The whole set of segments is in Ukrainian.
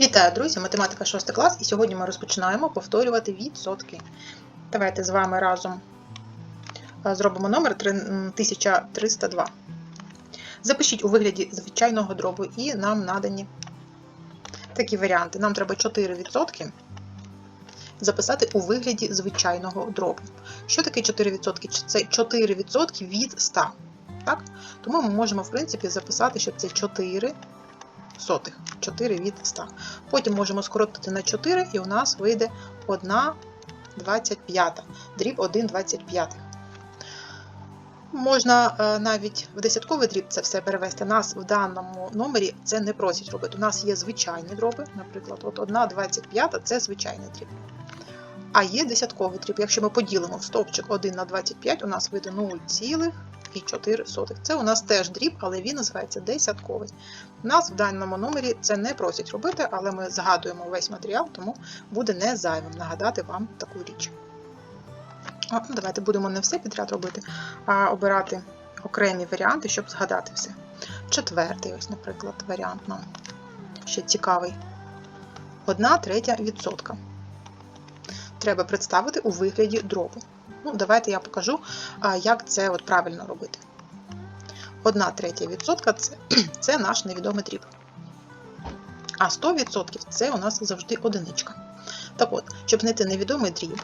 Вітаю, друзі! Математика 6 клас, і сьогодні ми розпочинаємо повторювати відсотки. Давайте з вами разом е, зробимо номер 1302. Запишіть у вигляді звичайного дробу, і нам надані такі варіанти. Нам треба 4% записати у вигляді звичайного дробу. Що таке 4%? Це 4% від 100. Так? Тому ми можемо, в принципі, записати, що це 4 сотих. 4 від 100. Потім можемо скоротити на 4, і у нас вийде 1 25, дріб 1 25. Можна е, навіть в десятковий дріб це все перевести. Нас в даному номері це не просять робити. У нас є звичайні дроби, наприклад, от 1 25 це звичайний дріб. А є десятковий дріб. Якщо ми поділимо в стовпчик 1 на 25, у нас вийде 0,4. Це у нас теж дріб, але він називається десятковий. Нас в даному номері це не просять робити, але ми згадуємо весь матеріал, тому буде не зайвим нагадати вам таку річ. Ну, Давайте будемо не все підряд робити, а обирати окремі варіанти, щоб згадати все. Четвертий, ось, наприклад, варіант нам ще цікавий. Одна третя відсотка. Треба представити у вигляді дробу. Ну, Давайте я покажу, як це от правильно робити. 1 третя відсотка це, це наш невідомий дріб. А 100% це у нас завжди одиничка. Так от, щоб знайти невідомий дріб,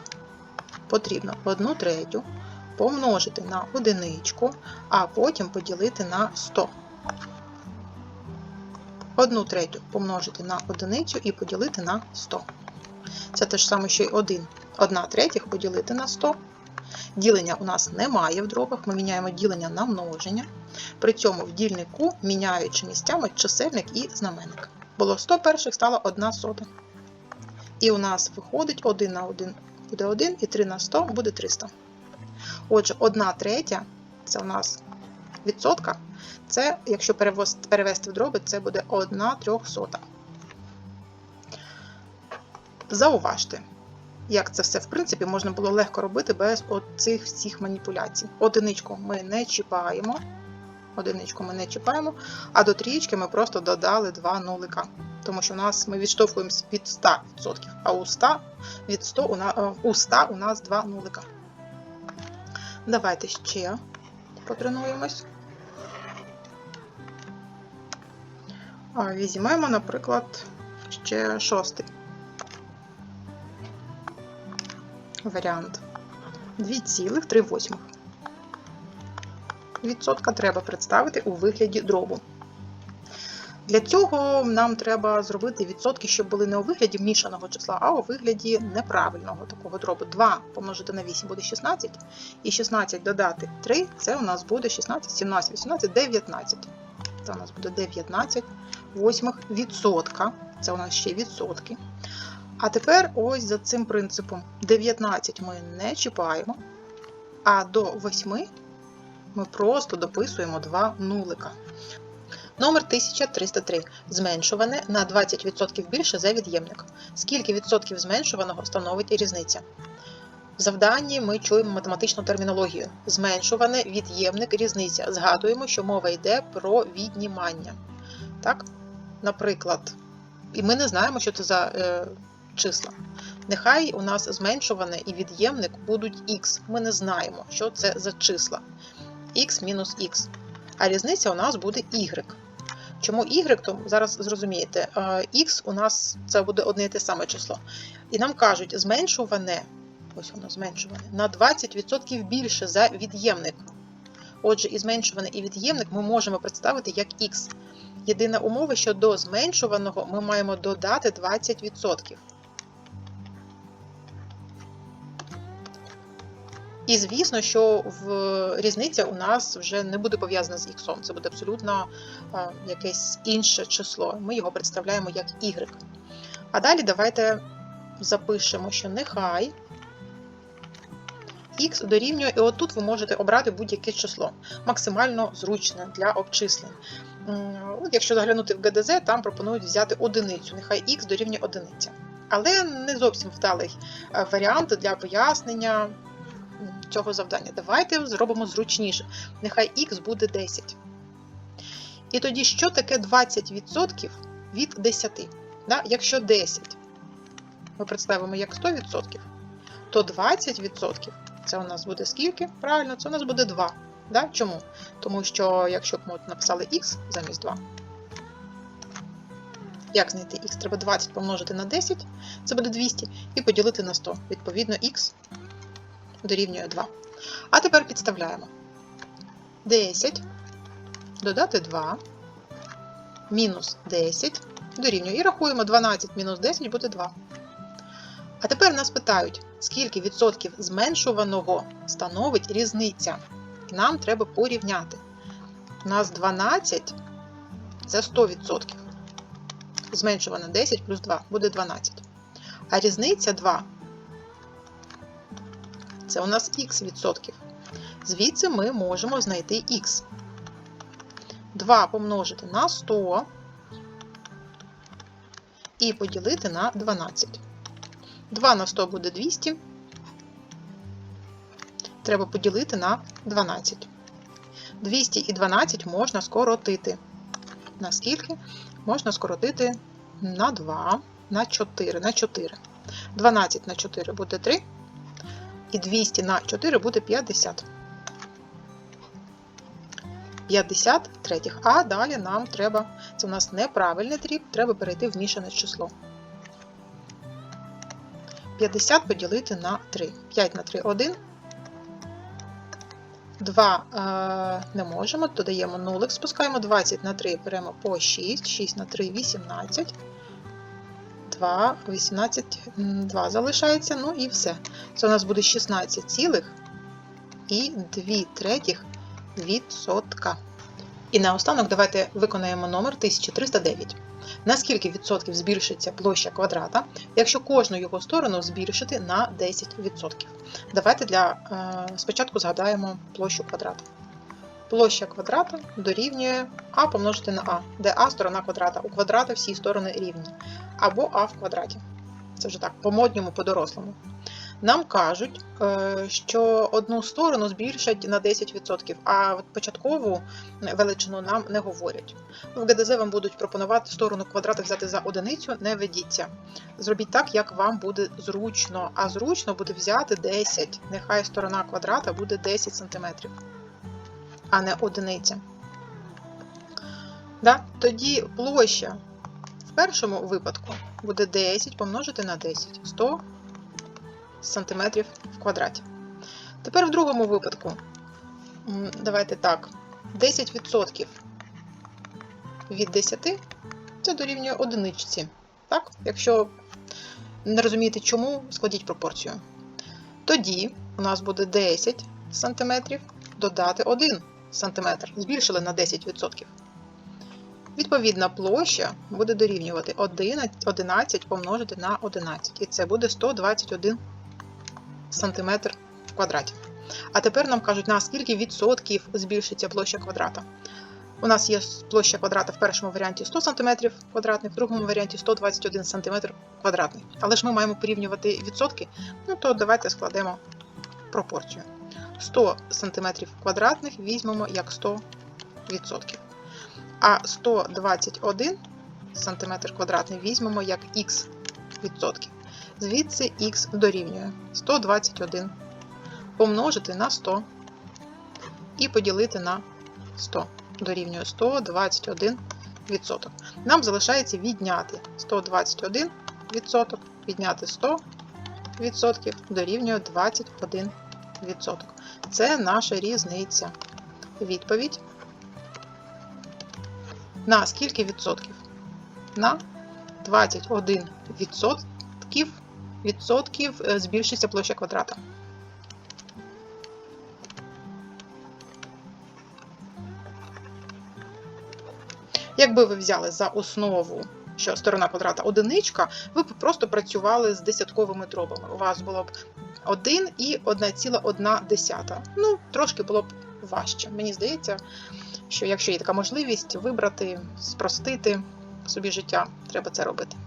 потрібно 1 третю помножити на одиничку, а потім поділити на 100. 1 третю помножити на одиницю і поділити на 100. Це те ж саме, що й 1. 1 третіх поділити на 100. Ділення у нас немає в дробах, ми міняємо ділення на множення. При цьому в дільнику міняючи місцями чисельник і знаменник. Було 100 перших, стало 1 сота. І у нас виходить 1 на 1 буде 1, і 3 на 100 буде 300. Отже, 1 третя це у нас відсотка. Це, якщо перевести в дроби, це буде 1 трьохсота. Зауважте, як це все, в принципі, можна було легко робити без цих всіх маніпуляцій. Одиничку ми не чіпаємо. Одиничку ми не чіпаємо, а до трієчки ми просто додали два нулика. Тому що у нас ми відштовхуємося від 100%, а у 100 від 100 у, на, у 100 у нас два нулика. Давайте ще потренуємось. Візьмемо, наприклад, ще шостий. Варіант 2,3. Відсотка треба представити у вигляді дробу. Для цього нам треба зробити відсотки, щоб були не у вигляді мішаного числа, а у вигляді неправильного такого дробу. 2 помножити на 8 буде 16, і 16 додати 3 це у нас буде 16, 17, 18, 19. Це у нас буде 19 восьмих відсотка. Це у нас ще відсотки. А тепер ось за цим принципом 19 ми не чіпаємо, а до 8 ми просто дописуємо два нулика. Номер 1303. Зменшуване на 20% більше за від'ємник. Скільки відсотків зменшуваного становить різниця? В завданні ми чуємо математичну термінологію. Зменшуване від'ємник різниця. Згадуємо, що мова йде про віднімання. Так? Наприклад, і ми не знаємо, що це за. Е, числа. Нехай у нас зменшуване і від'ємник будуть х. Ми не знаємо, що це за числа. х мінус х. А різниця у нас буде y. Чому y, то зараз зрозумієте, х у нас це буде одне і те саме число. І нам кажуть, зменшуване, ось воно зменшуване, на 20% більше за від'ємник. Отже, і зменшуване і від'ємник ми можемо представити як х. Єдина умова, що до зменшуваного ми маємо додати 20%. І звісно, що в різниця у нас вже не буде пов'язана з х, це буде абсолютно якесь інше число. Ми його представляємо як y. А далі давайте запишемо, що нехай х дорівнює, і отут ви можете обрати будь-яке число, максимально зручне для обчислень. От Якщо заглянути в ГДЗ, там пропонують взяти одиницю, нехай х дорівнює одиниця. Але не зовсім вдалий варіант для пояснення цього завдання. Давайте зробимо зручніше. Нехай х буде 10. І тоді, що таке 20% від 10? Да? Якщо 10 ми представимо як 100%, то 20% це у нас буде скільки? Правильно, це у нас буде 2. Да? Чому? Тому що якщо б ми написали х замість 2, як знайти х? Треба 20 помножити на 10, це буде 200, і поділити на 100. Відповідно, х дорівнює 2. А тепер підставляємо 10, додати 2, мінус 10 дорівнює. І рахуємо 12 мінус 10 буде 2. А тепер нас питають, скільки відсотків зменшуваного становить різниця. І нам треба порівняти. У нас 12 це 100%. Зменшувано 10 плюс 2 буде 12. А різниця 2 це у нас х відсотків. Звідси ми можемо знайти х. 2 помножити на 100 і поділити на 12. 2 на 100 буде 200. Треба поділити на 12. 200 і 12 можна скоротити. На скільки? Можна скоротити на 2, на 4, на 4. 12 на 4 буде 3. І 200 на 4 буде 50. 50 третіх. А далі нам треба, це у нас неправильний дріб, треба перейти в мішане число. 50 поділити на 3. 5 на 3 1. 2 е, не можемо, додаємо нулик, спускаємо 20 на 3, беремо по 6, 6 на 3 18. 2, 18, 2 залишається, ну і все. Це у нас буде 16 цілих і 2 третіх відсотка. І наостанок давайте виконаємо номер 1309. На скільки відсотків збільшиться площа квадрата, якщо кожну його сторону збільшити на 10%? Давайте для е, спочатку згадаємо площу квадрата. Площа квадрата дорівнює а помножити на а, де а сторона квадрата. У квадрата всі сторони рівні. Або а в квадраті. Це вже так, по-модньому, по-дорослому. Нам кажуть, е, що одну сторону збільшать на 10%, а початкову величину нам не говорять. В ГДЗ вам будуть пропонувати сторону квадрата взяти за одиницю, не ведіться. Зробіть так, як вам буде зручно, а зручно буде взяти 10. Нехай сторона квадрата буде 10 см, а не одиниця. Да? Тоді площа в першому випадку буде 10 помножити на 10. 100 сантиметрів в квадраті. Тепер в другому випадку, давайте так, 10% від 10 це дорівнює одиничці. Так? Якщо не розумієте чому, складіть пропорцію. Тоді у нас буде 10 см додати 1 см. Збільшили на 10%. Відповідна площа буде дорівнювати 11 помножити на 11. І це буде 121 сантиметр в квадраті. А тепер нам кажуть, на скільки відсотків збільшиться площа квадрата. У нас є площа квадрата в першому варіанті 100 см квадратних, в другому варіанті 121 см квадратний. Але ж ми маємо порівнювати відсотки, ну то давайте складемо пропорцію. 100 см квадратних візьмемо як 100 відсотків. А 121 см квадратний візьмемо як х відсотків. Звідси х дорівнює 121 помножити на 100 і поділити на 100. Дорівнює 121 відсоток. Нам залишається відняти 121 відсоток, відняти 100 відсотків дорівнює 21 відсоток. Це наша різниця. Відповідь. На скільки відсотків? На 21 відсотків відсотків е, збільшиться площа квадрата. Якби ви взяли за основу, що сторона квадрата одиничка, ви б просто працювали з десятковими дробами. У вас було б 1 і 1,1. Ну, трошки було б важче. Мені здається, що якщо є така можливість вибрати, спростити собі життя, треба це робити.